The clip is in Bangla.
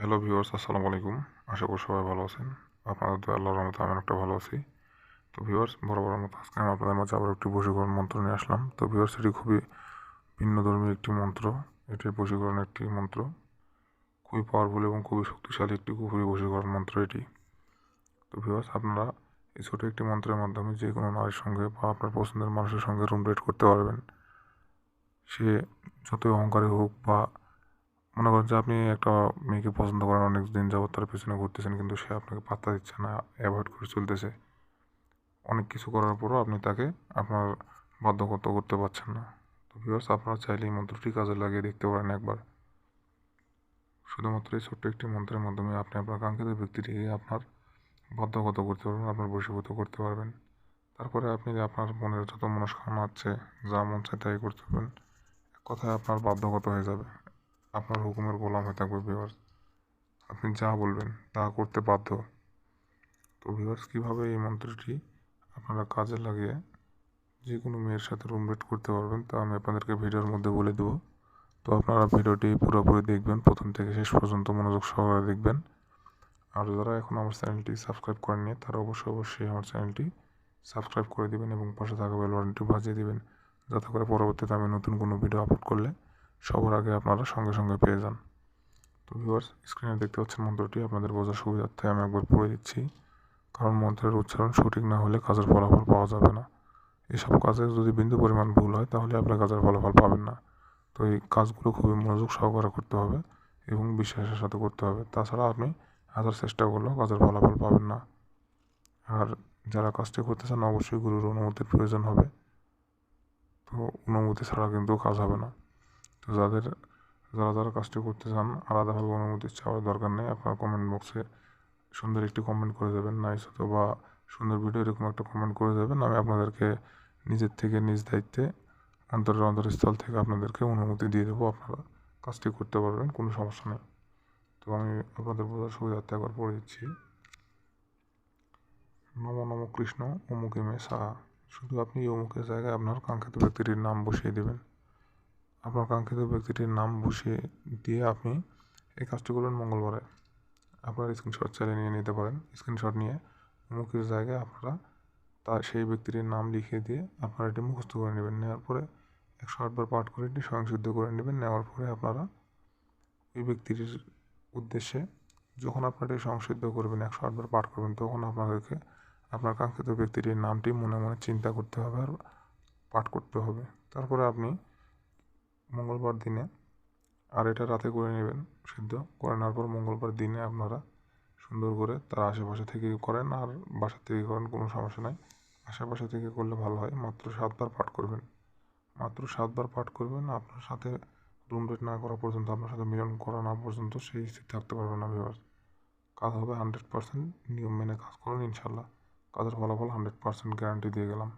হ্যালো ভিউয়ার্স আসসালামু আলাইকুম। আশা করি সবাই ভালো আছেন। আপনাদের তো আল্লাহর রহমতে আমি একটা ভালো আছি। তো ভিউয়ার্স বড় মতো আজকে আমি আপনাদের মাঝে আবার একটি বশীকরণ মন্ত্র নিয়ে আসলাম। তো ভিউয়ার্স এটি খুবই ভিন্ন ভিন্নধর্মী একটি মন্ত্র। এটি বশীকরণ একটি মন্ত্র। খুবই পাওয়ারফুল এবং খুবই শক্তিশালী একটি খুবই বশীকরণ মন্ত্র এটি। তো ভিউয়ার্স আপনারা এই ছোটো একটি মন্ত্রের মাধ্যমে যে কোনো নারীর সঙ্গে বা আপনার পছন্দের মানুষের সঙ্গে রুম রেট করতে পারবেন। সে যতই অহংকারী হোক বা মনে করেন যে আপনি একটা মেয়েকে পছন্দ করেন, অনেক দিন যাবত তার পেছনে ঘুরতেছেন, কিন্তু সে আপনাকে পাত্তা দিচ্ছে না অ্যাভয়েড করে চলতেছে। অনেক কিছু করার পরও আপনি তাকে আপনার বাধ্যগত করতে পারছেন না। তো ভিউয়ার্স আপনারা চাইলে এই মন্ত্রটি কাজে লাগিয়ে দেখতে পারেন একবার। শুধুমাত্র এই ছোট্ট একটি মন্ত্রের মাধ্যমে আপনি আপনার কাঙ্ক্ষিত ব্যক্তিটিকে আপনার বাধ্যগত করতে পারবেন, আপনার বশীভূত করতে পারবেন। তারপরে আপনি আপনার মনের যত মনস্কামনা আছে, যা মন চায় তাই করতে পারবেন। এক কথায় আপনার বাধ্যগত হয়ে যাবে। আপনার হুকুমের গোলাম হয়ে থাকবে ভিউয়ার্স আপনি যা বলবেন, তা করতে বাধ্য। তো ভিউয়ার্স কীভাবে এই মন্ত্রটি আপনারা কাজে লাগিয়ে যে কোনো মেয়ের সাথে রুম রেট করতে পারবেন, তা আমি আপনাদেরকে ভিডিওর মধ্যে বলে দেবো। তো আপনারা ভিডিওটি পুরোপুরি দেখবেন, প্রথম থেকে শেষ পর্যন্ত মনোযোগ সহকারে দেখবেন। আর যারা এখন আমার চ্যানেলটি সাবস্ক্রাইব করেননি, তারা অবশ্যই অবশ্যই আমার চ্যানেলটি সাবস্ক্রাইব করে দিবেন এবং পাশে থাকা বেল বাটনটি বাজিয়ে দিবেন, যাতে করে পরবর্তীতে আমি নতুন কোনো ভিডিও আপলোড করলে সবার আগে আপনারা সঙ্গে সঙ্গে পেয়ে যান। তো ভিউয়ার্স স্ক্রিনে দেখতে পাচ্ছেন মন্ত্রটি, আপনাদের বোঝার সুবিধার্থে আমি একবার পড়ে দিচ্ছি। কারণ মন্ত্রের উচ্চারণ সঠিক না হলে কাজের ফলাফল পাওয়া যাবে না। এসব কাজে যদি বিন্দু পরিমাণ ভুল হয়, তাহলে আপনি কাজের ফলাফল পাবেন না। তো এই কাজগুলো খুবই মনোযোগ সহকারে করতে হবে এবং বিশ্বাসের সাথে করতে হবে। তাছাড়া আপনি হাজার চেষ্টা করলেও কাজের ফলাফল পাবেন না। আর যারা কাজটি করতে চান, অবশ্যই গুরুর অনুমতির প্রয়োজন হবে। তো অনুমতি ছাড়া কিন্তু কাজ হবে না। যাদের, যারা যারা কাজটি করতে চান, আলাদাভাবে অনুমতি চাওয়ার দরকার নেই। আপনার কমেন্ট বক্সে সুন্দর একটি কমেন্ট করে দেবেন। নাইস অথবা সুন্দর ভিডিও এরকম একটা কমেন্ট করে দেবেন। আমি আপনাদেরকে নিজের থেকে, নিজ দায়িত্বে, অন্তরের অন্তরস্থল থেকে আপনাদেরকে অনুমতি দিয়ে দেবো। আপনারা কাজটি করতে পারবেন, কোনো সমস্যা নেই। তো আমি আপনাদের বোঝার সুবিধার্থে একবার পড়ে দিচ্ছি। নম নম, কৃষ্ণ অমুকে মে সাহা। শুধু আপনি অমুকের জায়গায় আপনার কাঙ্ক্ষিত ব্যক্তিটির নাম বসিয়ে দেবেন। আপনার কাঙ্ক্ষিত ব্যক্তিটির নাম বসিয়ে দিয়ে আপনি এই কাজটি করবেন মঙ্গলবারে। আপনার স্ক্রিনশট চালিয়ে নিয়ে নিতে পারেন। স্ক্রিনশট নিয়ে মুখের জায়গায় আপনারা তার সেই ব্যক্তিটির নাম লিখে দিয়ে আপনারা এটি মুখস্থ করে নেবেন। নেওয়ার পরে একশো আটবার পাঠ করে এটি স্বয়ংসিদ্ধ করে নেবেন। নেওয়ার পরে আপনারা ওই ব্যক্তিটির উদ্দেশ্যে যখন আপনারা এটি সংসিদ্ধ করবেন, একশো আটবার পাঠ করবেন, তখন আপনাদেরকে আপনার কাঙ্ক্ষিত ব্যক্তিটির নামটি মনে মনে চিন্তা করতে হবে আর পাঠ করতে হবে। তারপরে আপনি মঙ্গলবার দিনে, আর এটা রাতে করে নেবেন, সিদ্ধ। করে নেওয়ার পর মঙ্গলবার দিনে আপনারা সুন্দর করে তার আশেপাশে থেকে করেন, আর বাসা থেকে করেন, কোনো সমস্যা নাই। আশেপাশে থেকে করলে ভালো হয়। মাত্র সাতবার পাঠ করবেন। মাত্র সাতবার পাঠ করবেন, আপনার সাথে রুম রেট না করা পর্যন্ত, আপনার সাথে মিলন করা না পর্যন্ত সেই স্থির থাকতে পারবে না ভিউয়ার কাজ হবে হান্ড্রেড পার্সেন্ট নিয়ম মেনে কাজ করুন ইনশাল্লাহ কাজের ফলাফল হান্ড্রেড পার্সেন্ট গ্যারান্টি দিয়ে গেলাম।